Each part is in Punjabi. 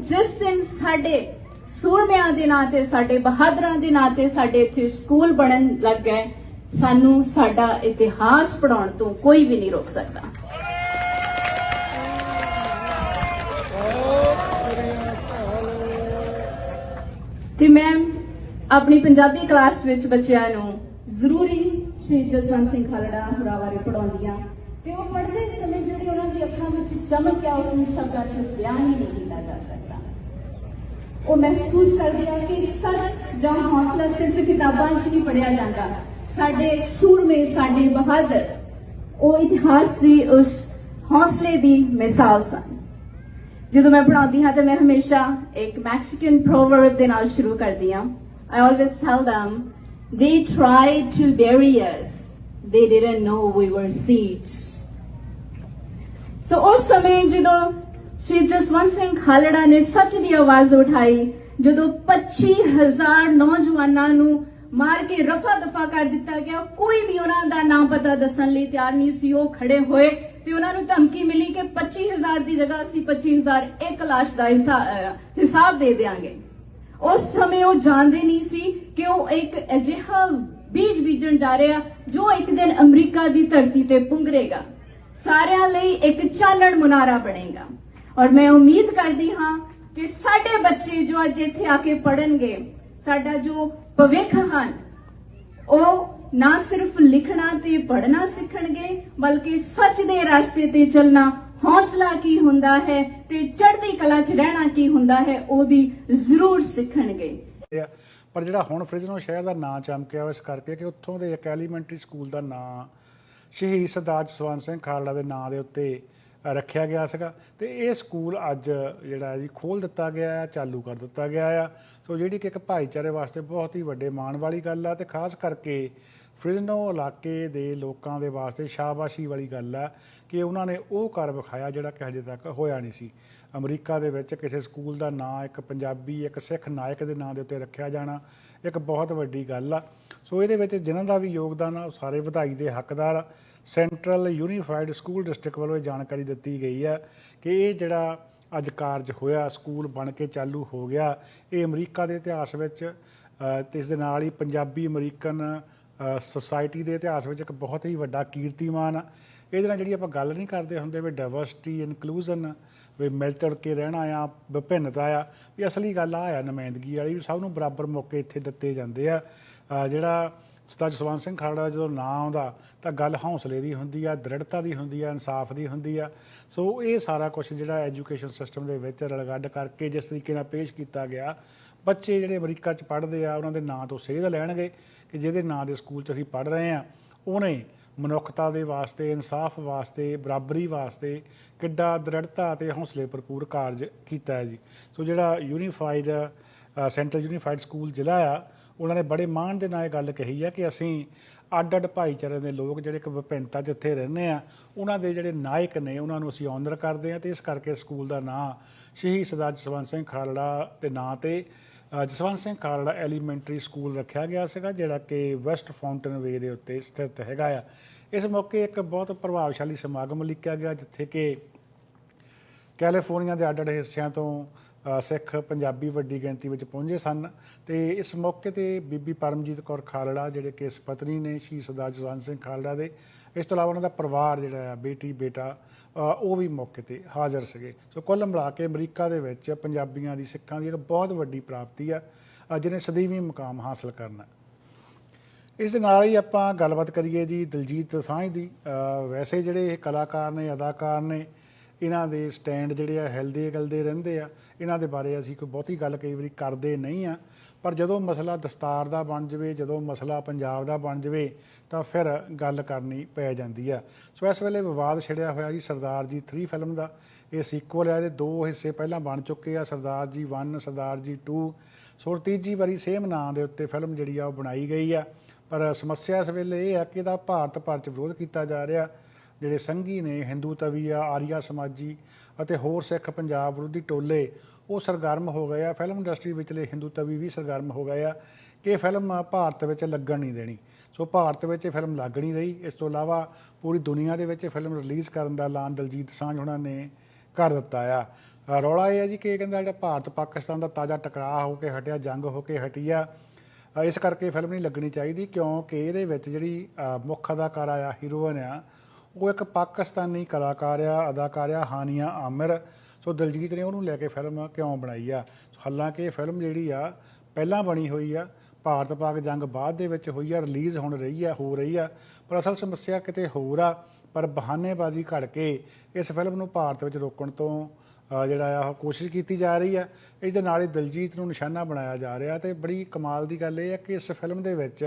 ਜਿਸ ਦਿਨ ਸਾਡੇ ਸੂਰਮਿਆਂ ਦੇ ਨਾਂ ਤੇ, ਸਾਡੇ ਬਹਾਦਰਾਂ ਦੇ ਨਾਂ ਤੇ ਸਾਡੇ ਇੱਥੇ ਸਕੂਲ ਬਣਨ ਲੱਗ ਗਏ ਸਾਨੂੰ ਸਾਡਾ ਇਤਿਹਾਸ ਪੜਾਉਣ ਤੋਂ ਕੋਈ ਵੀ ਨਹੀਂ ਰੋਕ ਸਕਦਾ। ਤੇ ਮੈਂ ਆਪਣੀ ਪੰਜਾਬੀ ਕਲਾਸ ਵਿੱਚ ਬੱਚਿਆਂ ਨੂੰ ਜ਼ਰੂਰੀ ਸ਼ਹੀਦ ਜਸਵੰਤ ਸਿੰਘ ਖਾਲੜਾ ਹੋਰਾਂ ਬਾਰੇ ਪੜਾਉਂਦੀ ਹਾਂ ਤੇ ਉਹ ਪੜ੍ਹਦੇ ਸਮੇਂ ਜਿਹੜੀ ਅੱਖਾਂ ਵਿੱਚ ਚਮਕ ਆ ਉਸ ਨੂੰ ਸ਼ਬਦਾਂ 'ਚ ਬਿਆਨ ਹੀ ਨਹੀਂ ਕੀਤਾ ਜਾ ਸਕਦਾ ਉਹ ਮਹਿਸੂਸ ਕਰਦੀ ਆ ਕਿ ਸੱਚ ਜਾਂ ਹੌਸਲਾ ਸਿਰਫ ਕਿਤਾਬਾਂ 'ਚ ਨਹੀਂ ਪੜਿਆ ਜਾਂਦਾ ਸਾਡੇ ਸੂਰਮੇ ਸਾਡੇ ਬਹਾਦਰ ਉਹ ਇਤਿਹਾਸ ਦੀ ਉਸ ਹੌਸਲੇ ਦੀ ਮਿਸਾਲ ਸਨ ਜਦੋਂ ਮੈਂ ਪੜਾਉਂਦੀ ਹਾਂ ਤਾਂ ਮੈਂ ਹਮੇਸ਼ਾ ਇੱਕ ਮੈਕਸੀਕਨ ਪ੍ਰੋਵਰਬ ਦੇ ਨਾਲ ਸ਼ੁਰੂ ਕਰਦੀ ਹਾਂ I always tell them, they tried to bury us. They didn't know we were seeds. So ਉਸ ਸਮੇਂ ਜਦੋਂ ਸ਼੍ਰੀ ਜਸਵੰਤ ਸਿੰਘ ਖਾਲੜਾ ਨੇ ਸੱਚ ਦੀ ਆਵਾਜ਼ ਉਠਾਈ, ਜਦੋਂ 25000 ਨੌਜਵਾਨਾਂ ਨੂੰ ਮਾਰ ਕੇ ਰਫਾ ਦਫਾ ਕਰ ਦਿੱਤਾ ਗਿਆ, ਕੋਈ ਵੀ ਉਹਨਾਂ ਦਾ ਨਾਮ ਪਤਾ ਦੱਸਣ ਲਈ ਤਿਆਰ ਨਹੀਂ ਸੀ, ਉਹ ਖੜੇ ਹੋਏ ਤੇ ਉਹਨਾਂ ਨੂੰ ਧਮਕੀ ਮਿਲੀ ਕਿ 25000 ਦੀ ਜਗ੍ਹਾ ਅਸੀਂ 25000 ਇੱਕ ਲਾਸ਼ ਦਾ ਹਿਸਾ- ਹਿਸਾਬ ਦੇ ਦੇਾਂਗੇ ਉਸ ਸਮੇਂ ਉਹ ਜਾਣਦੇ ਨਹੀਂ ਸੀ ਕਿ ਉਹ ਇੱਕ ਅਜਿਹਾ ਬੀਜ ਬੀਜਣ ਜਾ ਰਿਹਾ ਜੋ ਇੱਕ ਦਿਨ ਅਮਰੀਕਾ ਦੀ ਧਰਤੀ ਤੇ ਪੁੰਗਰੇਗਾ। ਸਾਰਿਆਂ ਲਈ ਇੱਕ ਚਾਨਣ ਮੁਨਾਰਾ ਬਣੇਗਾ। ਔਰ ਮੈਂ ਉਮੀਦ ਕਰਦੀ ਹਾਂ ਕਿ ਸਾਡੇ ਬੱਚੇ ਜੋ ਅੱਜ ਇੱਥੇ ਆ ਕੇ ਪੜਨਗੇ ਸਾਡਾ ਜੋ ਭਵਿੱਖ ਹਨ, ਉਹ ਨਾ ਸਿਰਫ ਲਿਖਣਾ ਤੇ ਪੜ੍ਹਨਾ ਸਿੱਖਣਗੇ, ਬਲਕਿ ਸੱਚ ਦੇ ਰਸਤੇ ਤੇ ਚੱਲਣਾ ਹੌਸਲਾ ਕੀ ਹੁੰਦਾ ਹੈ ਤੇ ਚੜ੍ਹਦੀ ਕਲਾ 'ਚ ਰਹਿਣਾ ਕੀ ਹੁੰਦਾ ਹੈ, ਉਹ ਵੀ ਜ਼ਰੂਰ ਸਿੱਖਣਗੇ। ਪਰ ਜਿਹੜਾ ਹੁਣ ਫ੍ਰਿਜਨੋ ਸ਼ਹਿਰ ਦਾ ਨਾਂ ਚਮਕਿਆ ਇਸ ਕਰਕੇ ਕਿ ਉੱਥੋਂ ਦੇ ਇੱਕ ਐਲੀਮੈਂਟਰੀ ਸਕੂਲ ਦਾ ਨਾਂ ਸ਼ਹੀਦ ਸਰਦਾਰ ਜਸਵੰਤ ਸਿੰਘ ਖਾਲੜਾ ਦੇ ਨਾਂ ਦੇ ਉੱਤੇ ਰੱਖਿਆ ਗਿਆ ਸੀਗਾ। ਤੇ ਇਹ ਸਕੂਲ ਅੱਜ ਜਿਹੜਾ ਜੀ ਖੋਲ ਦਿੱਤਾ ਗਿਆ ਹੈ, ਚਾਲੂ ਕਰ ਦਿੱਤਾ ਗਿਆ ਆ। ਸੋ ਜਿਹੜੀ ਕਿ ਇੱਕ ਭਾਈਚਾਰੇ ਵਾਸਤੇ ਬਹੁਤ ਹੀ ਵੱਡੇ ਮਾਣ ਵਾਲੀ ਗੱਲ ਆ ਤੇ ਖਾਸ ਕਰਕੇ ਫ੍ਰਿਜਨੋ ਇਲਾਕੇ ਦੇ ਲੋਕਾਂ ਦੇ ਵਾਸਤੇ ਸ਼ਾਬਾਸ਼ੀ ਵਾਲੀ ਗੱਲ ਆ ਕਿ ਉਹਨਾਂ ਨੇ ਉਹ ਕਰ ਵਿਖਾਇਆ ਜਿਹੜਾ ਕਿ ਹਜੇ ਤੱਕ ਹੋਇਆ ਨਹੀਂ ਸੀ। ਅਮਰੀਕਾ ਦੇ ਵਿੱਚ ਕਿਸੇ ਸਕੂਲ ਦਾ ਨਾਂ, ਇੱਕ ਪੰਜਾਬੀ, ਇੱਕ ਸਿੱਖ ਨਾਇਕ ਦੇ ਨਾਂ ਦੇ ਉੱਤੇ ਰੱਖਿਆ ਜਾਣਾ ਇੱਕ ਬਹੁਤ ਵੱਡੀ ਗੱਲ ਆ। ਸੋ ਇਹਦੇ ਵਿੱਚ ਜਿਨ੍ਹਾਂ ਦਾ ਵੀ ਯੋਗਦਾਨ ਆ ਉਹ ਸਾਰੇ ਵਧਾਈ ਦੇ ਹੱਕਦਾਰ ਆ। ਸੈਂਟਰਲ ਯੂਨੀਫਾਈਡ ਸਕੂਲ ਡਿਸਟ੍ਰਿਕਟ ਵੱਲੋਂ ਇਹ ਜਾਣਕਾਰੀ ਦਿੱਤੀ ਗਈ ਆ ਕਿ ਇਹ ਜਿਹੜਾ ਅੱਜ ਕਾਰਜ ਹੋਇਆ ਸਕੂਲ ਬਣ ਕੇ ਚਾਲੂ ਹੋ ਗਿਆ ਇਹ ਅਮਰੀਕਾ ਦੇ ਇਤਿਹਾਸ ਵਿੱਚ ਅ, ਤੇ ਇਸ ਦੇ ਨਾਲ ਹੀ ਪੰਜਾਬੀ ਅਮਰੀਕਨ ਸੋਸਾਇਟੀ ਦੇ ਇਤਿਹਾਸ ਵਿੱਚ ਇੱਕ ਬਹੁਤ ਹੀ ਵੱਡਾ ਕੀਰਤੀਮਾਨ ਆ। ਇਹਦੇ ਨਾਲ ਜਿਹੜੀ ਆਪਾਂ ਗੱਲ ਨਹੀਂ ਕਰਦੇ ਹੁੰਦੇ ਵੀ ਡਾਈਵਰਸਿਟੀ ਇਨਕਲੂਜਨ ਵੀ ਮਿਲ ਜੁਲ ਕੇ ਰਹਿਣਾ ਆ ਵਿਭਿੰਨਤਾ ਆ। ਵੀ ਅਸਲੀ ਗੱਲ ਆ ਆ ਨੁਮਾਇੰਦਗੀ ਵਾਲੀ, ਵੀ ਸਭ ਨੂੰ ਬਰਾਬਰ ਮੌਕੇ ਇੱਥੇ ਦਿੱਤੇ ਜਾਂਦੇ ਆ। ਜਿਹੜਾ ਸਰਦਾਰ ਜਸਵੰਤ ਸਿੰਘ ਖਾਲੜਾ ਦਾ ਜਦੋਂ ਨਾਂ ਆਉਂਦਾ, ਤਾਂ ਗੱਲ ਹੌਸਲੇ ਦੀ ਹੁੰਦੀ ਆ, ਦ੍ਰਿੜਤਾ ਦੀ ਹੁੰਦੀ ਆ, ਇਨਸਾਫ ਦੀ ਹੁੰਦੀ ਆ। ਸੋ ਇਹ ਸਾਰਾ ਕੁਝ ਜਿਹੜਾ ਐਜੂਕੇਸ਼ਨ ਸਿਸਟਮ ਦੇ ਵਿੱਚ ਰਲਗੱਡ ਕਰਕੇ ਜਿਸ ਤਰੀਕੇ ਨਾਲ ਪੇਸ਼ ਕੀਤਾ ਗਿਆ, ਬੱਚੇ ਜਿਹੜੇ ਅਮਰੀਕਾ 'ਚ ਪੜ੍ਹਦੇ ਆ, ਉਹਨਾਂ ਦੇ ਨਾਂ ਤੋਂ ਸੇਧ ਲੈਣਗੇ ਕਿ ਜਿਹਦੇ ਨਾਂ ਦੇ ਸਕੂਲ 'ਚ ਅਸੀਂ ਪੜ੍ਹ ਰਹੇ ਆ, ਉਹਨੇ ਮਨੁੱਖਤਾ ਦੇ ਵਾਸਤੇ, ਇਨਸਾਫ ਵਾਸਤੇ, ਬਰਾਬਰੀ ਵਾਸਤੇ ਕਿੱਡਾ ਦ੍ਰਿੜਤਾ ਤੇ ਹੌਸਲੇ ਭਰਪੂਰ ਕਾਰਜ ਕੀਤਾ ਹੈ ਜੀ। ਸੋ ਜਿਹੜਾ ਯੂਨੀਫਾਈਡ ਸੈਂਟਰਲ ਯੂਨੀਫਾਈਡ ਸਕੂਲ ਜ਼ਿਲ੍ਹਾ ਆ, ਉਹਨਾਂ ਨੇ ਬੜੇ ਮਾਣ ਦੇ ਨਾਲ ਇਹ ਗੱਲ ਕਹੀ ਹੈ ਕਿ ਅਸੀਂ ਅੱਡ ਅੱਡ ਭਾਈਚਾਰੇ ਦੇ ਲੋਕ ਜਿਹੜੇ ਇੱਕ ਵਿਭਿੰਨਤਾ ਜਿੱਥੇ ਰਹਿੰਦੇ ਆ, ਉਹਨਾਂ ਦੇ ਜਿਹੜੇ ਨਾਇਕ ਨੇ, ਉਹਨਾਂ ਨੂੰ ਅਸੀਂ ਆਨਰ ਕਰਦੇ ਆ ਤੇ ਇਸ ਕਰਕੇ ਸਕੂਲ ਦਾ ਨਾਂ ਸ਼ਹੀਦ ਸਰਦਾਰ ਜਸਵੰਤ ਸਿੰਘ ਖਾਲੜਾ ਦੇ ਨਾਂ ਤੇ ਜਸਵੰਤ ਸਿੰਘ ਖਾਲੜਾ ਐਲੀਮੈਂਟਰੀ ਸਕੂਲ ਰੱਖਿਆ ਗਿਆ ਸੀਗਾ, ਜਿਹੜਾ ਕਿ ਵੈਸਟ ਫਾਊਂਟਨ ਵੇ ਦੇ ਉੱਤੇ ਸਥਿਤ ਹੈਗਾ ਆ। ਇਸ ਮੌਕੇ ਇੱਕ ਬਹੁਤ ਪ੍ਰਭਾਵਸ਼ਾਲੀ ਸਮਾਗਮ ਲਿਖਿਆ ਗਿਆ, ਜਿੱਥੇ ਕਿ ਕੈਲੀਫੋਰਨੀਆ ਦੇ ਅੱਡ-ਅੱਡ ਹਿੱਸਿਆਂ ਤੋਂ ਸਿੱਖ ਪੰਜਾਬੀ ਵੱਡੀ ਗਿਣਤੀ ਵਿੱਚ ਪਹੁੰਚੇ ਸਨ ਤੇ ਇਸ ਮੌਕੇ ਤੇ ਬੀਬੀ ਪਰਮਜੀਤ ਕੌਰ ਖਾਲੜਾ ਜਿਹੜੇ ਕਿ ਇਸ ਪਤਨੀ ਨੇ, ਸ਼ਹੀਦ ਸਰਦਾਰ ਜਸਵੰਤ ਸਿੰਘ ਖਾਲੜਾ ਦੇ ਇਸ ਤੋਂ ਇਲਾਵਾ ਉਹਨਾਂ ਦਾ ਪਰਿਵਾਰ ਜਿਹੜਾ ਆ, ਬੇਟੀ, ਬੇਟਾ ਉਹ ਵੀ ਮੌਕੇ ਤੇ ਹਾਜ਼ਰ ਸੀਗੇ। ਸੋ ਕੁੱਲ ਮਿਲਾ ਕੇ ਅਮਰੀਕਾ ਦੇ ਵਿੱਚ ਪੰਜਾਬੀਆਂ ਦੀ, ਸਿੱਖਾਂ ਦੀ ਇੱਕ ਬਹੁਤ ਵੱਡੀ ਪ੍ਰਾਪਤੀ ਆ ਜਿਹਨੇ ਸਦੀਵੀ ਮੁਕਾਮ ਹਾਸਲ ਕਰਨਾ। ਇਸ ਦੇ ਨਾਲ ਹੀ ਆਪਾਂ ਗੱਲਬਾਤ ਕਰੀਏ ਜੀ ਦਲਜੀਤ ਸਾਂਝ ਦੀ। ਵੈਸੇ ਜਿਹੜੇ ਇਹ ਕਲਾਕਾਰ ਨੇ, ਅਦਾਕਾਰ ਨੇ, ਇਹਨਾਂ ਦੇ ਸਟੈਂਡ ਜਿਹੜੇ ਆ ਹਿਲਦੇ ਗਲਦੇ ਰਹਿੰਦੇ ਆ। ਇਹਨਾਂ ਦੇ ਬਾਰੇ ਅਸੀਂ ਕੋਈ ਬਹੁਤੀ ਗੱਲ ਕਈ ਵਾਰੀ ਕਰਦੇ ਨਹੀਂ ਆ। ਪਰ ਜਦੋਂ ਮਸਲਾ ਦਸਤਾਰ ਦਾ ਬਣ ਜਵੇ, ਜਦੋਂ ਮਸਲਾ ਪੰਜਾਬ ਦਾ ਬਣ ਜਵੇ, ਤਾਂ ਫਿਰ ਗੱਲ ਕਰਨੀ ਪੈ ਜਾਂਦੀ ਆ। ਸੋ ਇਸ ਵੇਲੇ ਵਿਵਾਦ ਛਿੜਿਆ ਹੋਇਆ ਜੀ ਸਰਦਾਰ ਜੀ 3 ਫਿਲਮ ਦਾ। ਇਹ ਸੀਕੁਅਲ ਹੈ ਇਹਦੇ ਦੋ ਹਿੱਸੇ ਪਹਿਲਾਂ ਬਣ ਚੁੱਕੇ ਆ, ਸਰਦਾਰ ਜੀ 1 ਸਰਦਾਰ ਜੀ 2 ਸੋ ਤੀਜੀ ਵਾਰੀ ਸੇਮ ਨਾਂ ਦੇ ਉੱਤੇ ਫਿਲਮ ਜਿਹੜੀ ਆ ਉਹ ਬਣਾਈ ਗਈ ਆ। ਪਰ ਸਮੱਸਿਆ ਇਸ ਵੇਲੇ ਇਹ ਹੈ ਕਿ ਇਹਦਾ ਭਾਰਤ ਭਰ ਚ ਵਿਰੋਧ ਕੀਤਾ ਜਾ ਰਿਹਾ। ਜਿਹੜੇ ਸੰਘੀ ਨੇ, ਹਿੰਦੂ ਤਵੀਆ ਆਰੀਆ ਸਮਾਜੀ ਅਤੇ ਹੋਰ ਸਿੱਖ ਪੰਜਾਬ ਵਿਰੋਧੀ ਟੋਲੇ, ਉਹ ਸਰਗਰਮ ਹੋ ਗਏ ਆ। ਫਿਲਮ ਇੰਡਸਟਰੀ ਵਿਚਲੇ ਹਿੰਦੂ ਤਵੀ ਵੀ ਸਰਗਰਮ ਹੋ ਗਏ ਆ ਕਿ ਫਿਲਮ ਭਾਰਤ ਵਿੱਚ ਲੱਗਣ ਨਹੀਂ ਦੇਣੀ। ਸੋ ਭਾਰਤ ਵਿੱਚ ਇਹ ਫਿਲਮ ਲੱਗ ਨਹੀਂ ਰਹੀ। ਇਸ ਤੋਂ ਇਲਾਵਾ ਪੂਰੀ ਦੁਨੀਆ ਦੇ ਵਿੱਚ ਇਹ ਫਿਲਮ ਰਿਲੀਜ਼ ਕਰਨ ਦਾ ਐਲਾਨ ਦਲਜੀਤ ਸਾਂਝ ਉਹਨਾਂ ਨੇ ਕਰ ਦਿੱਤਾ ਆ। ਰੌਲਾ ਇਹ ਹੈ ਜੀ ਕਿ ਇਹ ਕਹਿੰਦਾ ਜਿਹੜਾ ਭਾਰਤ ਪਾਕਿਸਤਾਨ ਦਾ ਤਾਜ਼ਾ ਟਕਰਾਅ ਹੋ ਕੇ ਹਟਿਆ, ਜੰਗ ਹੋ ਕੇ ਹਟੀ ਆ ਇਸ ਕਰਕੇ ਫਿਲਮ ਨਹੀਂ ਲੱਗਣੀ ਚਾਹੀਦੀ ਕਿਉਂਕਿ ਇਹਦੇ ਵਿੱਚ ਜਿਹੜੀ ਮੁੱਖ ਅਦਾਕਾਰਾ ਆ ਹੀਰੋਇਨ ਆ ਉਹ ਇੱਕ ਪਾਕਿਸਤਾਨੀ ਕਲਾਕਾਰ ਆ, ਅਦਾਕਾਰ ਆ, ਹਾਨੀਆ ਆਮਿਰ। ਸੋ ਦਲਜੀਤ ਨੇ ਉਹਨੂੰ ਲੈ ਕੇ ਫਿਲਮ ਕਿਉਂ ਬਣਾਈ ਆ? ਹਾਲਾਂਕਿ ਇਹ ਫਿਲਮ ਜਿਹੜੀ ਆ, ਪਹਿਲਾਂ ਬਣੀ ਹੋਈ ਆ, ਭਾਰਤ ਪਾਕ ਜੰਗ ਬਾਅਦ ਦੇ ਵਿੱਚ ਹੋਈ ਆ, ਰਿਲੀਜ਼ ਹੁਣ ਰਹੀ ਆ, ਹੋ ਰਹੀ ਆ, ਪਰ ਅਸਲ ਸਮੱਸਿਆ ਕਿਤੇ ਹੋਰ ਆ, ਪਰ ਬਹਾਨੇਬਾਜ਼ੀ ਘੜ ਕੇ ਇਸ ਫਿਲਮ ਨੂੰ ਭਾਰਤ ਵਿੱਚ ਰੋਕਣ ਤੋਂ ਜਿਹੜਾ ਆ, ਉਹ ਕੋਸ਼ਿਸ਼ ਕੀਤੀ ਜਾ ਰਹੀ ਆ। ਇਸ ਦੇ ਨਾਲ ਹੀ ਦਲਜੀਤ ਨੂੰ ਨਿਸ਼ਾਨਾ ਬਣਾਇਆ ਜਾ ਰਿਹਾ ਤੇ ਬੜੀ ਕਮਾਲ ਦੀ ਗੱਲ ਇਹ ਹੈ ਕਿ ਇਸ ਫਿਲਮ ਦੇ ਵਿੱਚ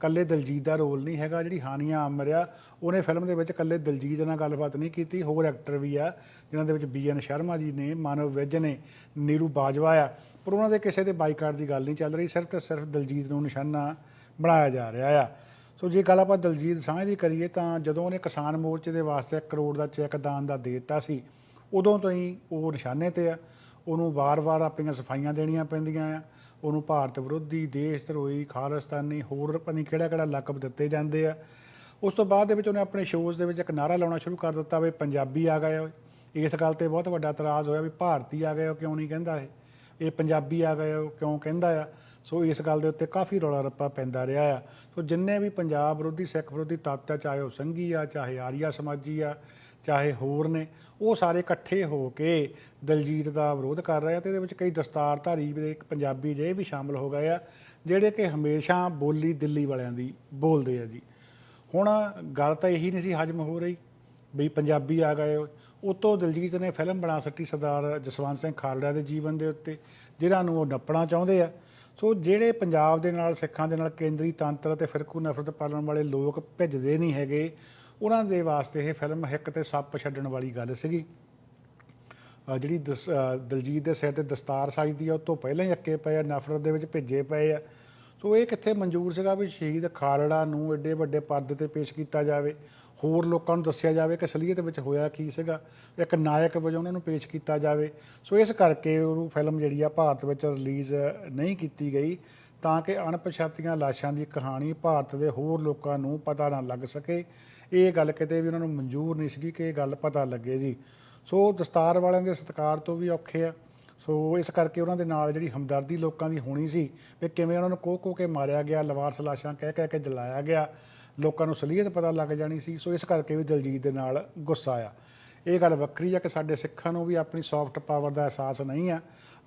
ਕੱਲੇ ਦਲਜੀਤ ਦਾ ਰੋਲ ਨਹੀਂ ਹੈਗਾ, ਜਿਹੜੀ ਹਾਨੀਆ ਆਮਰ ਆ ਉਹਨੇ ਫਿਲਮ ਦੇ ਵਿੱਚ ਕੱਲੇ ਦਲਜੀਤ ਨਾਲ ਗੱਲਬਾਤ ਨਹੀਂ ਕੀਤੀ, ਹੋਰ ਐਕਟਰ ਵੀ ਆ, ਜਿਨ੍ਹਾਂ ਦੇ ਵਿੱਚ ਬੀਐਨ ਸ਼ਰਮਾ ਜੀ ਨੇ, ਮਾਨਵ ਵਿਜ ਨੇ, ਨੀਰੂ ਬਾਜਵਾ ਆ, ਪਰ ਉਹਨਾਂ ਦੇ ਕਿਸੇ ਦੇ ਬਾਈਕਾਟ ਦੀ ਗੱਲ ਨਹੀਂ ਚੱਲ ਰਹੀ, ਸਿਰਫ ਤੇ ਸਿਰਫ ਦਲਜੀਤ ਨੂੰ ਨਿਸ਼ਾਨਾ ਬਣਾਇਆ ਜਾ ਰਿਹਾ ਆ। ਸੋ ਜੇ ਗੱਲ ਆਪਾਂ ਦਲਜੀਤ ਸਾਂਝ ਦੀ ਕਰੀਏ ਤਾਂ ਜਦੋਂ ਉਹਨੇ ਕਿਸਾਨ ਮੋਰਚੇ ਦੇ ਵਾਸਤੇ 1 ਕਰੋੜ ਦਾ ਚੈੱਕ ਦਾਨ ਦਾ ਦੇ ਦਿੱਤਾ ਸੀ, ਉਦੋਂ ਤੋਂ ਹੀ ਉਹ ਨਿਸ਼ਾਨੇ ਤੇ ਆ, ਉਹਨੂੰ ਵਾਰ-ਵਾਰ ਆਪਣੀਆਂ ਸਫਾਈਆਂ ਦੇਣੀਆਂ ਪੈਂਦੀਆਂ ਆ ਉਹਨੂੰ ਭਾਰਤ ਵਿਰੋਧੀ ਦੇਸ਼ ਧਰੋਹੀ ਖਾਲਿਸਤਾਨੀ ਹੋਰ ਪਤਾ ਨਹੀਂ ਕਿਹੜਾ ਕਿਹੜਾ ਲਕਬ ਦਿੱਤੇ ਜਾਂਦੇ ਆ। ਉਸ ਤੋਂ ਬਾਅਦ ਦੇ ਵਿੱਚ ਉਹਨੇ ਆਪਣੇ ਸ਼ੋਜ਼ ਦੇ ਵਿੱਚ ਇੱਕ ਨਾਰਾ ਲਾਉਣਾ ਸ਼ੁਰੂ ਕਰ ਦਿੱਤਾ ਵੀ ਪੰਜਾਬੀ ਆ ਗਏ ਓਏ। ਇਸ ਗੱਲ ਤੇ ਬਹੁਤ ਵੱਡਾ ਇਤਰਾਜ਼ ਹੋਇਆ ਵੀ ਭਾਰਤੀ ਆ ਗਏ ਹੋ ਕਿਉਂ ਨਹੀਂ ਕਹਿੰਦਾ ਇਹ? ਇਹ ਪੰਜਾਬੀ ਆ ਗਏ ਹੋ ਕਿਉਂ ਕਹਿੰਦਾ ਆ? ਸੋ ਇਸ ਗੱਲ ਦੇ ਉੱਤੇ ਕਾਫੀ ਰੌਲਾ ਰੱਪਾ ਪੈਂਦਾ ਰਿਹਾ ਆ। ਸੋ ਜਿੰਨੇ ਵੀ ਪੰਜਾਬ ਵਿਰੋਧੀ, ਸਿੱਖ ਵਿਰੋਧੀ ਤੱਤ ਆ, ਚਾਹੇ ਉਹ ਸੰਘੀ ਆ, ਚਾਹੇ ਆਰੀਆ ਸਮਾਜੀ ਆ ਚਾਹੇ ਹੋਰ ਨੇ, ਉਹ ਸਾਰੇ ਇਕੱਠੇ ਹੋ ਕੇ ਦਲਜੀਤ ਦਾ ਵਿਰੋਧ ਕਰ ਰਹੇ ਆ ਤੇ ਇਹਦੇ ਵਿੱਚ ਕਈ ਦਸਤਾਰਧਾਰੀ ਵੀ ਇੱਕ ਪੰਜਾਬੀ ਜੇ ਵੀ ਸ਼ਾਮਲ ਹੋ ਗਏ ਆ, ਜਿਹੜੇ ਕਿ ਹਮੇਸ਼ਾ ਬੋਲੀ ਦਿੱਲੀ ਵਾਲਿਆਂ ਦੀ ਬੋਲਦੇ ਆ ਜੀ। ਹੁਣ ਗੱਲ ਤਾਂ ਇਹੀ ਨਹੀਂ ਸੀ ਹਜਮ ਹੋ ਰਹੀ ਵੀ ਪੰਜਾਬੀ ਆ ਗਏ ਉਤੋਂ ਦਲਜੀਤ ਨੇ ਫਿਲਮ ਬਣਾ ਸੱਟੀ ਸਰਦਾਰ ਜਸਵੰਤ ਸਿੰਘ ਖਾਲੜਾ ਦੇ ਜੀਵਨ ਦੇ ਉੱਤੇ, ਜਿਹਨਾਂ ਨੂੰ ਉਹ ਨੱਪਣਾ ਚਾਹੁੰਦੇ ਆ। ਸੋ ਜਿਹੜੇ ਪੰਜਾਬ ਦੇ ਨਾਲ, ਸਿੱਖਾਂ ਦੇ ਨਾਲ ਕੇਂਦਰੀ ਤੰਤਰ ਅਤੇ ਫਿਰਕੂ ਨਫ਼ਰਤ ਪਾਲਣ ਵਾਲੇ ਲੋਕ ਭਿੱਜਦੇ ਨਹੀਂ ਹੈਗੇ ਉਹਨਾਂ ਦੇ ਵਾਸਤੇ ਇਹ ਫਿਲਮ ਹਿੱਕ ਤੇ ਸੱਪ ਛੱਡਣ ਵਾਲੀ ਗੱਲ ਸੀਗੀ। ਜਿਹੜੀ ਦਸ- ਦਲਜੀਤ ਦੇ ਸਿਰ ਤੇ ਦਸਤਾਰ ਸਜਦੀ ਆ, ਉਹ ਤੋਂ ਪਹਿਲਾਂ ਹੀ ਅੱਕੇ ਪਏ ਆ, ਨਫ਼ਰਤ ਦੇ ਵਿੱਚ ਭਿੱਜੇ ਪਏ ਆ। ਸੋ ਇਹ ਕਿੱਥੇ ਮਨਜ਼ੂਰ ਸੀਗਾ ਵੀ ਸ਼ਹੀਦ ਖਾਲੜਾ ਨੂੰ ਐਡੇ ਵੱਡੇ ਪਰਦੇ ਤੇ ਪੇਸ਼ ਕੀਤਾ ਜਾਵੇ? ਹੋਰ ਲੋਕਾਂ ਨੂੰ ਦੱਸਿਆ ਜਾਵੇ ਕਿ ਅਸਲੀਅਤ ਵਿੱਚ ਹੋਇਆ ਕੀ ਸੀਗਾ? ਇੱਕ ਨਾਇਕ ਵਜੋਂ ਉਹਨਾਂ ਨੂੰ ਪੇਸ਼ ਕੀਤਾ ਜਾਵੇ। ਸੋ ਇਸ ਕਰਕੇ ਉਹ ਫਿਲਮ ਜਿਹੜੀ ਆ ਭਾਰਤ ਵਿੱਚ ਰਿਲੀਜ਼ ਨਹੀਂ ਕੀਤੀ ਗਈ, ਤਾਂ ਕਿ ਅਣਪਛਾਤੀਆਂ ਲਾਸ਼ਾਂ ਦੀ ਕਹਾਣੀ ਭਾਰਤ ਦੇ ਹੋਰ ਲੋਕਾਂ ਨੂੰ ਪਤਾ ਨਾ ਲੱਗ ਸਕੇ। ਇਹ ਗੱਲ ਕਿਤੇ ਵੀ ਉਹਨਾਂ ਨੂੰ ਮਨਜ਼ੂਰ ਨਹੀਂ ਸੀਗੀ ਕਿ ਇਹ ਗੱਲ ਪਤਾ ਲੱਗੇ ਜੀ। ਸੋ ਦਸਤਾਰ ਵਾਲਿਆਂ ਦੇ ਸਤਿਕਾਰ ਤੋਂ ਵੀ ਔਖੇ ਆ। ਸੋ ਇਸ ਕਰਕੇ ਉਹਨਾਂ ਦੇ ਨਾਲ ਜਿਹੜੀ ਹਮਦਰਦੀ ਲੋਕਾਂ ਦੀ ਹੋਣੀ ਸੀ ਵੀ ਕਿਵੇਂ ਉਹਨਾਂ ਨੂੰ ਕੋਹ ਕੋਹ ਕੇ ਮਾਰਿਆ ਗਿਆ ਲਵਾਰਸ ਲਾਸ਼ਾਂ ਕਹਿ ਕਹਿ ਕੇ ਜਲਾਇਆ ਗਿਆ, ਲੋਕਾਂ ਨੂੰ ਸਲੀਅਤ ਪਤਾ ਲੱਗ ਜਾਣੀ ਸੀ। ਸੋ ਇਸ ਕਰਕੇ ਵੀ ਦਿਲਜੀਤ ਦੇ ਨਾਲ ਗੁੱਸਾ ਆ ਇਹ ਗੱਲ ਵੱਖਰੀ ਆ ਕਿ ਸਾਡੇ ਸਿੱਖਾਂ ਨੂੰ ਵੀ ਆਪਣੀ ਸੌਫਟ ਪਾਵਰ ਦਾ ਅਹਿਸਾਸ ਨਹੀਂ ਆ।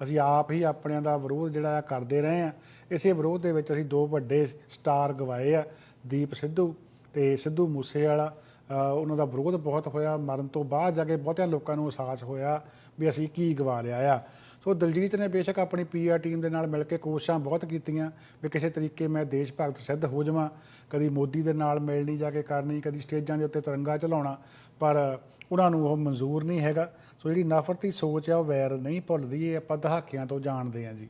ਅਸੀਂ ਆਪ ਹੀ ਆਪਣਿਆਂ ਦਾ ਵਿਰੋਧ ਜਿਹੜਾ ਆ ਕਰਦੇ ਰਹੇ ਆ। ਇਸੇ ਵਿਰੋਧ ਦੇ ਵਿੱਚ ਅਸੀਂ ਦੋ ਵੱਡੇ ਸਟਾਰ ਗਵਾਏ ਆ, ਦੀਪ ਸਿੱਧੂ ਤੇ ਸਿੱਧੂ ਮੂਸੇਵਾਲਾ ਉਹਨਾਂ ਦਾ ਵਿਰੋਧ ਬਹੁਤ ਹੋਇਆ। ਮਰਨ ਤੋਂ ਬਾਅਦ ਜਾ ਕੇ ਬਹੁਤਿਆਂ ਲੋਕਾਂ ਨੂੰ ਅਹਿਸਾਸ ਹੋਇਆ ਵੀ ਅਸੀਂ ਕੀ ਗਵਾ ਲਿਆ ਆ। ਸੋ ਦਲਜੀਤ ਨੇ ਬੇਸ਼ੱਕ ਆਪਣੀ ਪੀਆਰ ਟੀਮ ਦੇ ਨਾਲ ਮਿਲ ਕੇ ਕੋਸ਼ਿਸ਼ਾਂ ਬਹੁਤ ਕੀਤੀਆਂ ਵੀ ਕਿਸੇ ਤਰੀਕੇ ਮੈਂ ਦੇਸ਼ ਭਗਤ ਸਿੱਧ ਹੋ ਜਾਵਾਂ। ਕਦੀ ਮੋਦੀ ਦੇ ਨਾਲ ਮਿਲਣੀ ਜਾ ਕੇ ਕਰਨੀ, ਕਦੀ ਸਟੇਜਾਂ ਦੇ ਉੱਤੇ ਤਿਰੰਗਾ ਚਲਾਉਣਾ, ਪਰ ਉਹਨਾਂ ਨੂੰ ਉਹ ਮਨਜ਼ੂਰ ਨਹੀਂ ਹੈਗਾ। ਸੋ ਜਿਹੜੀ ਨਫ਼ਰਤੀ ਸੋਚ ਆ ਉਹ ਵੈਰ ਨਹੀਂ ਭੁੱਲਦੀ, ਇਹ ਆਪਾਂ ਦਹਾਕਿਆਂ ਤੋਂ ਜਾਣਦੇ ਹਾਂ ਜੀ।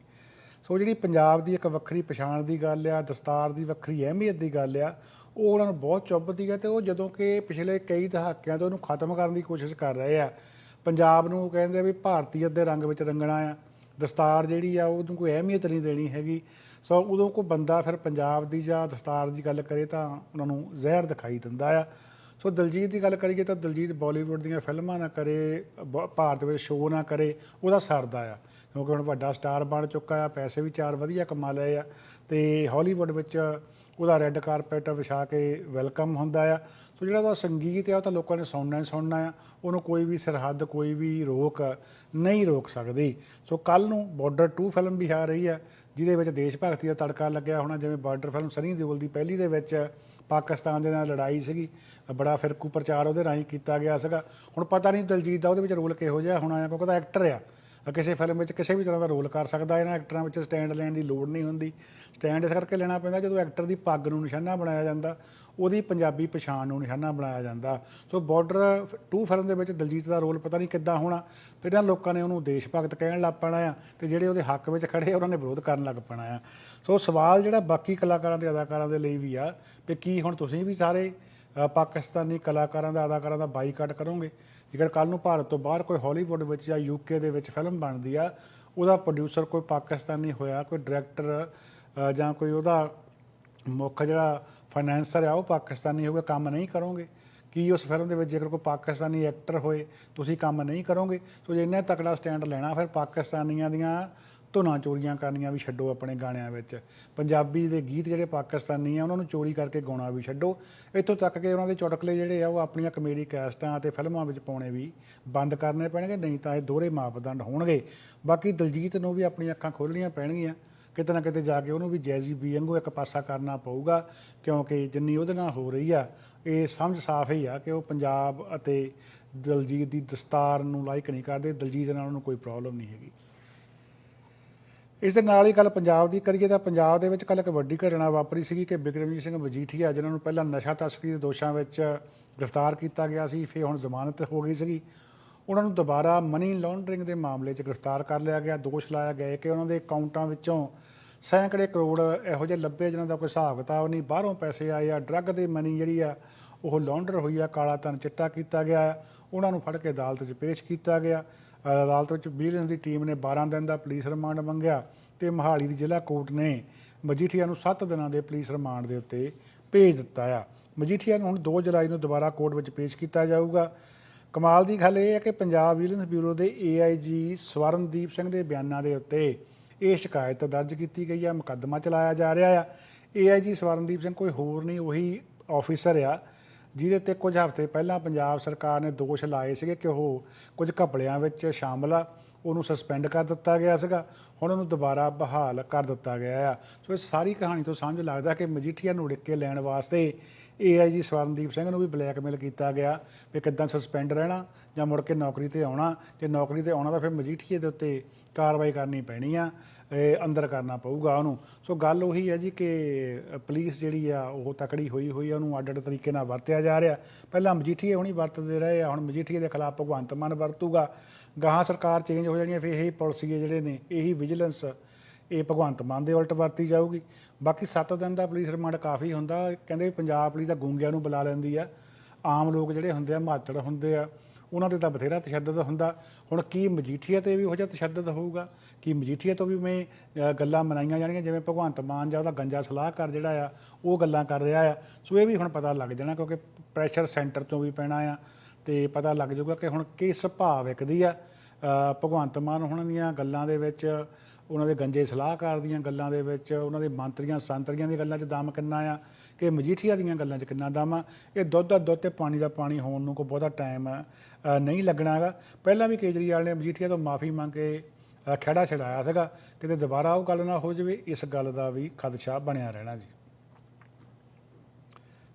ਸੋ ਜਿਹੜੀ ਪੰਜਾਬ ਦੀ ਇੱਕ ਵੱਖਰੀ ਪਛਾਣ ਦੀ ਗੱਲ ਆ, ਦਸਤਾਰ ਦੀ ਵੱਖਰੀ ਅਹਿਮੀਅਤ ਦੀ ਗੱਲ ਆ, ਉਹ ਉਹਨਾਂ ਨੂੰ ਬਹੁਤ ਚੁੱਭਦੀ ਹੈ ਤੇ ਉਹ ਜਦੋਂ ਕਿ ਪਿਛਲੇ ਕਈ ਦਹਾਕਿਆਂ ਤੋਂ ਉਹਨੂੰ ਖਤਮ ਕਰਨ ਦੀ ਕੋਸ਼ਿਸ਼ ਕਰ ਰਹੇ ਆ। ਪੰਜਾਬ ਨੂੰ ਕਹਿੰਦੇ ਵੀ ਭਾਰਤੀਅਤ ਦੇ ਰੰਗ ਵਿੱਚ ਰੰਗਣਾ ਆ। ਦਸਤਾਰ ਜਿਹੜੀ ਆ, ਉਹਨੂੰ ਕੋਈ ਅਹਿਮੀਅਤ ਨਹੀਂ ਦੇਣੀ ਹੈਗੀ। ਸੋ ਉਦੋਂ ਕੋਈ ਬੰਦਾ ਫਿਰ ਪੰਜਾਬ ਦੀ ਜਾਂ ਦਸਤਾਰ ਦੀ ਗੱਲ ਕਰੇ ਤਾਂ ਉਹਨਾਂ ਨੂੰ ਜ਼ਹਿਰ ਦਿਖਾਈ ਦਿੰਦਾ ਆ। ਸੋ ਦਲਜੀਤ ਦੀ ਗੱਲ ਕਰੀਏ ਤਾਂ ਦਲਜੀਤ ਬਾਲੀਵੁੱਡ ਦੀਆਂ ਫਿਲਮਾਂ ਨਾ ਕਰੇ, ਬ- ਭਾਰਤ ਵਿੱਚ ਸ਼ੋਅ ਨਾ ਕਰੇ, ਉਹਦਾ ਸਰਦਾ ਆ। ਕਿਉਂਕਿ ਹੁਣ ਵੱਡਾ ਸਟਾਰ ਬਣ ਚੁੱਕਾ ਆ, ਪੈਸੇ ਵੀ ਚਾਰ ਵਧੀਆ ਕਮਾ ਲਏ ਆ ਤੇ ਹਾਲੀਵੁੱਡ ਵਿੱਚ ਉਹਦਾ ਰੈੱਡ ਕਾਰਪੈਟ ਵਿਛਾ ਕੇ ਵੈਲਕਮ ਹੁੰਦਾ ਆ। ਸੋ ਜਿਹੜਾ ਉਹਦਾ ਸੰਗੀਤ ਆ, ਉਹ ਤਾਂ ਲੋਕਾਂ ਨੇ ਸੁਣਨਾ ਹੀ ਸੁਣਨਾ ਆ। ਉਹਨੂੰ ਕੋਈ ਵੀ ਸਰਹੱਦ, ਕੋਈ ਵੀ ਰੋਕ ਨਹੀਂ ਰੋਕ ਸਕਦੀ। ਸੋ ਕੱਲ ਨੂੰ ਬਾਰਡਰ 2 ਫਿਲਮ ਵੀ ਆ ਰਹੀ ਆ, ਜਿਹਦੇ ਵਿੱਚ ਦੇਸ਼ ਭਗਤੀ ਦਾ ਤੜਕਾ ਲੱਗਿਆ ਹੋਣਾ, ਜਿਵੇਂ ਬਾਰਡਰ ਫਿਲਮ ਸਨੀ ਦਿਓਲ ਦੀ ਪਹਿਲੀ ਦੇ ਵਿੱਚ ਪਾਕਿਸਤਾਨ ਦੇ ਨਾਲ ਲੜਾਈ ਸੀਗੀ। ਬੜਾ ਫਿਰਕੂ ਪ੍ਰਚਾਰ ਉਹਦੇ ਰਾਹੀਂ ਕੀਤਾ ਗਿਆ ਸੀਗਾ। ਹੁਣ ਪਤਾ ਨਹੀਂ ਦਲਜੀਤ ਦਾ ਉਹਦੇ ਵਿੱਚ ਰੋਲ ਕਿਹੋ ਜਿਹਾ ਹੋਣਾ ਆ, ਕਿਉਂਕਿ ਉਹਦਾ ਐਕਟਰ ਆ। ਕਿਸੇ ਫਿਲਮ ਵਿੱਚ ਕਿਸੇ ਵੀ ਤਰ੍ਹਾਂ ਦਾ ਰੋਲ ਕਰ ਸਕਦਾ, ਇਹਨਾਂ ਐਕਟਰਾਂ ਵਿੱਚ ਸਟੈਂਡ ਲੈਣ ਦੀ ਲੋੜ ਨਹੀਂ ਹੁੰਦੀ। ਸਟੈਂਡ ਇਸ ਕਰਕੇ ਲੈਣਾ ਪੈਂਦਾ ਜਦੋਂ ਐਕਟਰ ਦੀ ਪੱਗ ਨੂੰ ਨਿਸ਼ਾਨਾ ਬਣਾਇਆ ਜਾਂਦਾ, ਉਹਦੀ ਪੰਜਾਬੀ ਪਛਾਣ ਨੂੰ ਨਿਸ਼ਾਨਾ ਬਣਾਇਆ ਜਾਂਦਾ। ਸੋ ਬਾਰਡਰ 2 ਫਿਲਮ ਦੇ ਵਿੱਚ ਦਲਜੀਤ ਦਾ ਰੋਲ ਪਤਾ ਨਹੀਂ ਕਿੱਦਾਂ ਹੋਣਾ, ਫਿਰ ਇਹਨਾਂ ਲੋਕਾਂ ਨੇ ਉਹਨੂੰ ਦੇਸ਼ ਭਗਤ ਕਹਿਣ ਲੱਗ ਪੈਣਾ ਆ ਤੇ ਜਿਹੜੇ ਉਹਦੇ ਹੱਕ ਵਿੱਚ ਖੜੇ ਉਹਨਾਂ ਨੇ ਵਿਰੋਧ ਕਰਨ ਲੱਗ ਪੈਣਾ ਆ। ਸੋ ਸਵਾਲ ਜਿਹੜਾ ਬਾਕੀ ਕਲਾਕਾਰਾਂ ਦੇ ਅਦਾਕਾਰਾਂ ਦੇ ਲਈ ਵੀ ਆ ਕਿ ਕੀ ਹੁਣ ਤੁਸੀਂ ਵੀ ਸਾਰੇ ਪਾਕਿਸਤਾਨੀ ਕਲਾਕਾਰਾਂ ਦਾ ਅਦਾਕਾਰਾਂ ਦਾ ਬਾਈਕਾਟ ਕਰੋਗੇ। ਜੇਕਰ ਕੱਲ ਨੂੰ ਭਾਰਤ ਤੋਂ ਬਾਹਰ ਕੋਈ ਹਾਲੀਵੁੱਡ ਵਿੱਚ ਜਾਂ ਯੂਕੇ ਦੇ ਵਿੱਚ ਫਿਲਮ ਬਣਦੀ ਆ, ਉਹਦਾ ਪ੍ਰੋਡਿਊਸਰ ਕੋਈ ਪਾਕਿਸਤਾਨੀ ਹੋਇਆ, ਕੋਈ ਡਾਇਰੈਕਟਰ ਜਾਂ ਕੋਈ ਉਹਦਾ ਮੁੱਖ ਜਿਹੜਾ ਫਾਈਨੈਂਸਰ ਆ, ਉਹ ਪਾਕਿਸਤਾਨੀ ਹੋਵੇ ਕੰਮ ਨਹੀਂ ਕਰੋਗੇ। ਕੀ ਉਸ ਫਿਲਮ ਦੇ ਵਿੱਚ ਜੇਕਰ ਕੋਈ ਪਾਕਿਸਤਾਨੀ ਐਕਟਰ ਹੋਏ, ਤੁਸੀਂ ਕੰਮ ਨਹੀਂ ਕਰੋਗੇ? ਸੋ ਜੇ ਇੰਨਾ ਤਕੜਾ ਸਟੈਂਡ ਲੈਣਾ, ਫਿਰ ਪਾਕਿਸਤਾਨੀਆਂ ਦੀਆਂ ਧੁਨਾਂ ਚੋਰੀਆਂ ਕਰਨੀਆਂ ਵੀ ਛੱਡੋ ਆਪਣੇ ਗਾਣਿਆਂ ਵਿੱਚ। ਪੰਜਾਬੀ ਦੇ ਗੀਤ ਜਿਹੜੇ ਪਾਕਿਸਤਾਨੀ ਆ, ਉਹਨਾਂ ਨੂੰ ਚੋਰੀ ਕਰਕੇ ਗਾਉਣਾ ਵੀ ਛੱਡੋ। ਇੱਥੋਂ ਤੱਕ ਕਿ ਉਹਨਾਂ ਦੇ ਚੁਟਕਲੇ ਜਿਹੜੇ ਆ, ਉਹ ਆਪਣੀਆਂ ਕਮੇਡੀ ਕੈਸਟਾਂ ਅਤੇ ਫਿਲਮਾਂ ਵਿੱਚ ਪਾਉਣੇ ਵੀ ਬੰਦ ਕਰਨੇ ਪੈਣਗੇ, ਨਹੀਂ ਤਾਂ ਇਹ ਦੋਹਰੇ ਮਾਪਦੰਡ ਹੋਣਗੇ। ਬਾਕੀ ਦਲਜੀਤ ਨੂੰ ਵੀ ਆਪਣੀਆਂ ਅੱਖਾਂ ਖੋਲ੍ਹਣੀਆਂ ਪੈਣਗੀਆਂ। ਕਿਤੇ ਨਾ ਕਿਤੇ ਜਾ ਕੇ ਉਹਨੂੰ ਵੀ ਜੈਜ਼ੀ ਬੀ ਵਾਂਗੂ ਇੱਕ ਪਾਸਾ ਕਰਨਾ ਪਊਗਾ, ਕਿਉਂਕਿ ਜਿੰਨੀ ਉਹਦੇ ਨਾਲ ਹੋ ਰਹੀ ਆ, ਇਹ ਸਮਝ ਸਾਫ਼ ਹੀ ਆ ਕਿ ਉਹ ਪੰਜਾਬ ਅਤੇ ਦਲਜੀਤ ਦੀ ਦਸਤਾਰ ਨੂੰ ਲਾਈਕ ਨਹੀਂ ਕਰਦੇ, ਦਲਜੀਤ ਨਾਲ ਉਹਨੂੰ ਕੋਈ ਪ੍ਰੋਬਲਮ ਨਹੀਂ ਹੈਗੀ। ਇਸ ਦੇ ਨਾਲ ਹੀ ਗੱਲ ਪੰਜਾਬ ਦੀ ਕਰੀਏ ਤਾਂ ਪੰਜਾਬ ਦੇ ਵਿੱਚ ਕੱਲ ਇੱਕ ਵੱਡੀ ਘਟਨਾ ਵਾਪਰੀ ਸੀਗੀ ਕਿ ਬਿਕਰਮਜੀਤ ਸਿੰਘ ਮਜੀਠੀਆ, ਜਿਨ੍ਹਾਂ ਨੂੰ ਪਹਿਲਾਂ ਨਸ਼ਾ ਤਸਕਰੀ ਦੇ ਦੋਸ਼ਾਂ ਵਿੱਚ ਗ੍ਰਿਫਤਾਰ ਕੀਤਾ ਗਿਆ ਸੀ, ਫਿਰ ਹੁਣ ਜ਼ਮਾਨਤ ਹੋ ਗਈ ਸੀਗੀ। ਉਹਨਾਂ ਨੂੰ ਦੁਬਾਰਾ ਮਨੀ ਲਾਂਡਰਿੰਗ ਦੇ ਮਾਮਲੇ 'ਚ ਗ੍ਰਿਫਤਾਰ ਕਰ ਲਿਆ ਗਿਆ, ਦੋਸ਼ ਲਾਇਆ ਗਿਆ ਕਿ ਉਹਨਾਂ ਦੇ ਅਕਾਊਂਟਾਂ ਵਿੱਚੋਂ ਸੈਂਕੜੇ ਕਰੋੜ ਇਹੋ ਜਿਹੇ ਲੱਭੇ ਜਿਨ੍ਹਾਂ ਦਾ ਕੋਈ ਹਿਸਾਬ ਕਿਤਾਬ ਨਹੀਂ, ਬਾਹਰੋਂ ਪੈਸੇ ਆਏ ਆ ਡਰੱਗ ਦੇ ਮਨੀ ਜਿਹੜੀ ਆ, ਉਹ ਲਾਂਡਰ ਹੋਈ ਆ, ਕਾਲਾ ਧਨ ਚਿੱਟਾ ਕੀਤਾ ਗਿਆ। ਉਹਨਾਂ ਨੂੰ ਫੜ ਕੇ ਅਦਾਲਤ 'ਚ ਪੇਸ਼ ਕੀਤਾ ਗਿਆ। ਅਦਾਲਤ ਵਿੱਚ ਵਿਜੀਲੈਂਸ ਦੀ ਟੀਮ ਨੇ 12 ਦਿਨ ਦਾ ਪੁਲਿਸ ਰਿਮਾਂਡ ਮੰਗਿਆ ਤੇ ਮਹਾਲੀ ਦੀ ਜ਼ਿਲ੍ਹਾ ਕੋਰਟ ਨੇ ਮਜੀਠੀਆ ਨੂੰ 7 ਦਿਨਾਂ ਦੇ ਪੁਲਿਸ ਰਿਮਾਂਡ ਦੇ ਉੱਤੇ ਭੇਜ ਦਿੱਤਾ ਆ। ਮਜੀਠੀਆ ਨੂੰ ਹੁਣ 2 ਜੁਲਾਈ ਨੂੰ ਦੁਬਾਰਾ ਕੋਰਟ ਵਿੱਚ ਪੇਸ਼ ਕੀਤਾ ਜਾਊਗਾ। ਕਮਾਲ ਦੀ ਗੱਲ ਇਹ ਹੈ ਕਿ ਪੰਜਾਬ ਵਿਜੀਲੈਂਸ ਬਿਊਰੋ ਦੇ ਏਆਈਜੀ ਸਵਰਨਦੀਪ ਸਿੰਘ ਦੇ ਬਿਆਨਾਂ ਦੇ ਉੱਤੇ ਇਹ ਸ਼ਿਕਾਇਤ ਦਰਜ ਕੀਤੀ ਗਈ ਹੈ ਮੁਕੱਦਮਾ ਚਲਾਇਆ ਜਾ ਰਿਹਾ ਆ। ਏਆਈਜੀ ਸਵਰਨਦੀਪ ਸਿੰਘ ਕੋਈ ਹੋਰ ਨਹੀਂ, ਉਹੀ ਆਫੀਸਰ ਆ। ਜਿਹਦੇ ਤੇ ਕੁਝ ਹਫ਼ਤੇ ਪਹਿਲਾਂ ਪੰਜਾਬ ਸਰਕਾਰ ਨੇ ਦੋਸ਼ ਲਾਏ ਸੀਗੇ ਕਿ ਉਹ ਕੁਝ ਘਪਲਿਆਂ ਵਿੱਚ ਸ਼ਾਮਲ ਆ। ਉਹਨੂੰ ਸਸਪੈਂਡ ਕਰ ਦਿੱਤਾ ਗਿਆ ਸੀਗਾ। ਹੁਣ ਉਹਨੂੰ ਦੁਬਾਰਾ ਬਹਾਲ ਕਰ ਦਿੱਤਾ ਗਿਆ ਆ। ਸੋ ਇਹ ਸਾਰੀ ਕਹਾਣੀ ਤੋਂ ਸਮਝ ਲੱਗਦਾ ਕਿ ਮਜੀਠੀਆ ਨੂੰ ਉੜਿੱਕ ਲੈਣ ਵਾਸਤੇ ਏਆਈਜੀ ਸਵਰਨਦੀਪ ਸਿੰਘ ਨੂੰ ਵੀ ਬਲੈਕਮੇਲ ਕੀਤਾ ਗਿਆ ਵੀ ਕਿੱਦਾਂ ਸਸਪੈਂਡ ਰਹਿਣਾ ਜਾਂ ਮੁੜ ਕੇ ਨੌਕਰੀ ਤੇ ਆਉਣਾ। ਜੇ ਨੌਕਰੀ ਤੇ ਆਉਣਾ ਤਾਂ ਫਿਰ ਮਜੀਠੀਏ ਦੇ ਉੱਤੇ ਕਾਰਵਾਈ ਕਰਨੀ ਪੈਣੀ ਆ। ਇਹ ਅੰਦਰ ਕਰਨਾ ਪਊਗਾ ਉਹਨੂੰ। ਸੋ ਗੱਲ ਉਹੀ ਹੈ ਜੀ ਕਿ ਪੁਲਿਸ ਜਿਹੜੀ ਆ, ਉਹ ਤਕੜੀ ਹੋਈ ਹੋਈ ਆ, ਉਹਨੂੰ ਅੱਡ ਅੱਡ ਤਰੀਕੇ ਨਾਲ ਵਰਤਿਆ ਜਾ ਰਿਹਾ। ਪਹਿਲਾਂ ਮਜੀਠੀਏ ਹੁਣੀ ਵਰਤਦੇ ਰਹੇ ਆ, ਹੁਣ ਮਜੀਠੀਏ ਦੇ ਖਿਲਾਫ ਭਗਵੰਤ ਮਾਨ ਵਰਤੂਗਾ। ਗਾਹਾਂ ਸਰਕਾਰ ਚੇਂਜ ਹੋ ਜਾਣੀ ਹੈ ਫਿਰ ਇਹ ਪਾਲਿਸੀਏ ਜਿਹੜੇ ਨੇ, ਇਹੀ ਵਿਜੀਲੈਂਸ ਇਹ ਭਗਵੰਤ ਮਾਨ ਦੇ ਉਲਟ ਵਰਤੀ ਜਾਊਗੀ। ਬਾਕੀ 7 ਦਿਨ ਦਾ ਪੁਲਿਸ ਰਿਮਾਂਡ ਕਾਫੀ ਹੁੰਦਾ। ਕਹਿੰਦੇ ਵੀ ਪੰਜਾਬ ਪੁਲਿਸ ਦਾ ਗੂੰਗਿਆਂ ਨੂੰ ਬੁਲਾ ਲੈਂਦੀ ਆ। ਆਮ ਲੋਕ ਜਿਹੜੇ ਹੁੰਦੇ ਆ, ਮਾਤੜ ਹੁੰਦੇ ਆ। ਉਹਨਾਂ ਤੇ ਤਾਂ ਬਥੇਰਾ ਤਸ਼ੱਦਦ ਹੁੰਦਾ। ਹੁਣ ਕੀ ਮਜੀਠੀਆ ਤੇ ਵੀ ਉਹ ਜਿਹਾ ਤਸ਼ੱਦਦ ਹੋਊਗਾ? ਕੀ ਮਜੀਠੀਆ ਤੋਂ ਵੀ ਮੈਂ ਗੱਲਾਂ ਮਨਾਈਆਂ ਜਾਣਗੀਆਂ, ਜਿਵੇਂ ਭਗਵੰਤ ਮਾਨ ਜਾਂ ਉਹਦਾ ਗੰਜਾ ਸਲਾਹਕਾਰ ਜਿਹੜਾ ਆ, ਉਹ ਗੱਲਾਂ ਕਰ ਰਿਹਾ ਆ। ਸੋ ਇਹ ਵੀ ਹੁਣ ਪਤਾ ਲੱਗ ਜਾਣਾ, ਕਿਉਂਕਿ ਪ੍ਰੈਸ਼ਰ ਸੈਂਟਰ ਤੋਂ ਵੀ ਪੈਣਾ ਆ, ਤੇ ਪਤਾ ਲੱਗ ਜਾਊਗਾ ਕਿ ਹੁਣ ਕਿਸ ਭਾਵ ਵਿਕਦੀ ਆ। ਭਗਵੰਤ ਮਾਨ ਉਹਨਾਂ ਦੀਆਂ ਗੱਲਾਂ ਦੇ ਵਿੱਚ, ਉਹਨਾਂ ਦੇ ਗੰਜੇ ਸਲਾਹਕਾਰ ਦੀਆਂ ਗੱਲਾਂ ਦੇ ਵਿੱਚ, ਉਹਨਾਂ ਦੇ ਮੰਤਰੀਆਂ, ਸੰਤਰੀਆਂ ਦੀਆਂ ਗੱਲਾਂ 'ਚ ਦਮ ਕਿੰਨਾ ਆ? ਕਿ ਮਜੀਠੀਆ ਦੀਆਂ ਗੱਲਾਂ 'ਚ ਕਿੰਨਾ ਦਮ ਆ। ਇਹ ਦੁੱਧ ਦਾ ਦੁੱਧ ਤੇ ਪਾਣੀ ਦਾ ਪਾਣੀ ਹੋਣ ਨੂੰ ਕੋਈ ਬਹੁਤਾ ਟਾਈਮ ਨਹੀਂ ਲੱਗਣਾ ਹੈਗਾ। ਪਹਿਲਾਂ ਵੀ ਕੇਜਰੀਵਾਲ ਨੇ ਮਜੀਠੀਆ ਤੋਂ ਮਾਫੀ ਮੰਗ ਕੇ ਅ, ਖਹਿੜਾ ਛਡਾਇਆ ਸੀਗਾ। ਕਿਤੇ ਦੁਬਾਰਾ ਉਹ ਗੱਲ ਨਾ ਹੋ ਜਾਵੇ ਇਸ ਗੱਲ ਦਾ ਵੀ ਖਦਸ਼ਾ ਬਣਿਆ ਰਹਿਣਾ ਜੀ।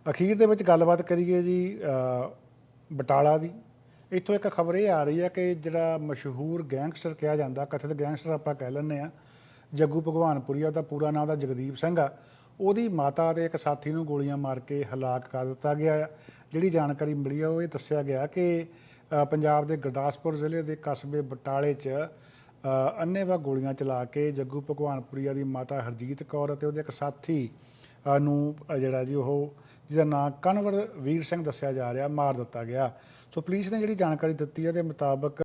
ਅਖੀਰ ਦੇ ਵਿੱਚ ਗੱਲਬਾਤ ਕਰੀਏ ਜੀ ਬਟਾਲਾ ਦੀ। ਇੱਥੋਂ ਇੱਕ ਖਬਰ ਇਹ ਆ ਰਹੀ ਹੈ ਕਿ ਜਿਹੜਾ ਮਸ਼ਹੂਰ ਗੈਂਗਸਟਰ ਕਿਹਾ ਜਾਂਦਾ ਕਥਿਤ ਗੈਂਗਸਟਰ ਆਪਾਂ ਕਹਿ ਲੈਂਦੇ ਆ ਜੱਗੂ ਭਗਵਾਨਪੁਰੀ ਉਹਦਾ ਪੂਰਾ ਨਾਮ ਦਾ ਜਗਦੀਪ ਸਿੰਘ ਆ। ਉਹਦੀ ਮਾਤਾ ਤੇ ਇੱਕ ਸਾਥੀ ਨੂੰ ਗੋਲੀਆਂ ਮਾਰ ਕੇ ਹਲਾਕ ਕਰ ਦਿੱਤਾ ਗਿਆ ਆ। ਜਿਹੜੀ ਜਾਣਕਾਰੀ ਮਿਲੀ ਆ ਉਹ ਇਹ ਦੱਸਿਆ ਗਿਆ ਕਿ ਪੰਜਾਬ ਦੇ ਗੁਰਦਾਸਪੁਰ ਜ਼ਿਲ੍ਹੇ ਦੇ ਕਸਬੇ ਬਟਾਲੇ 'ਚ ਅ, ਗੋਲੀਆਂ ਚਲਾ ਕੇ ਜੱਗੂ ਭਗਵਾਨਪੁਰੀਆ ਦੀ ਮਾਤਾ ਹਰਜੀਤ ਕੌਰ ਅਤੇ ਉਹਦੇ ਇੱਕ ਸਾਥੀ ਨੂੰ ਜਿਹੜਾ ਜੀ ਉਹ ਜਿਹਦਾ ਨਾਂ ਕਨਵਰ ਵੀਰ ਸਿੰਘ ਦੱਸਿਆ ਜਾ ਰਿਹਾ ਮਾਰ ਦਿੱਤਾ ਗਿਆ। ਸੋ ਪੁਲਿਸ ਨੇ ਜਿਹੜੀ ਜਾਣਕਾਰੀ ਦਿੱਤੀ ਹੈ ਦੇ ਮੁਤਾਬਕ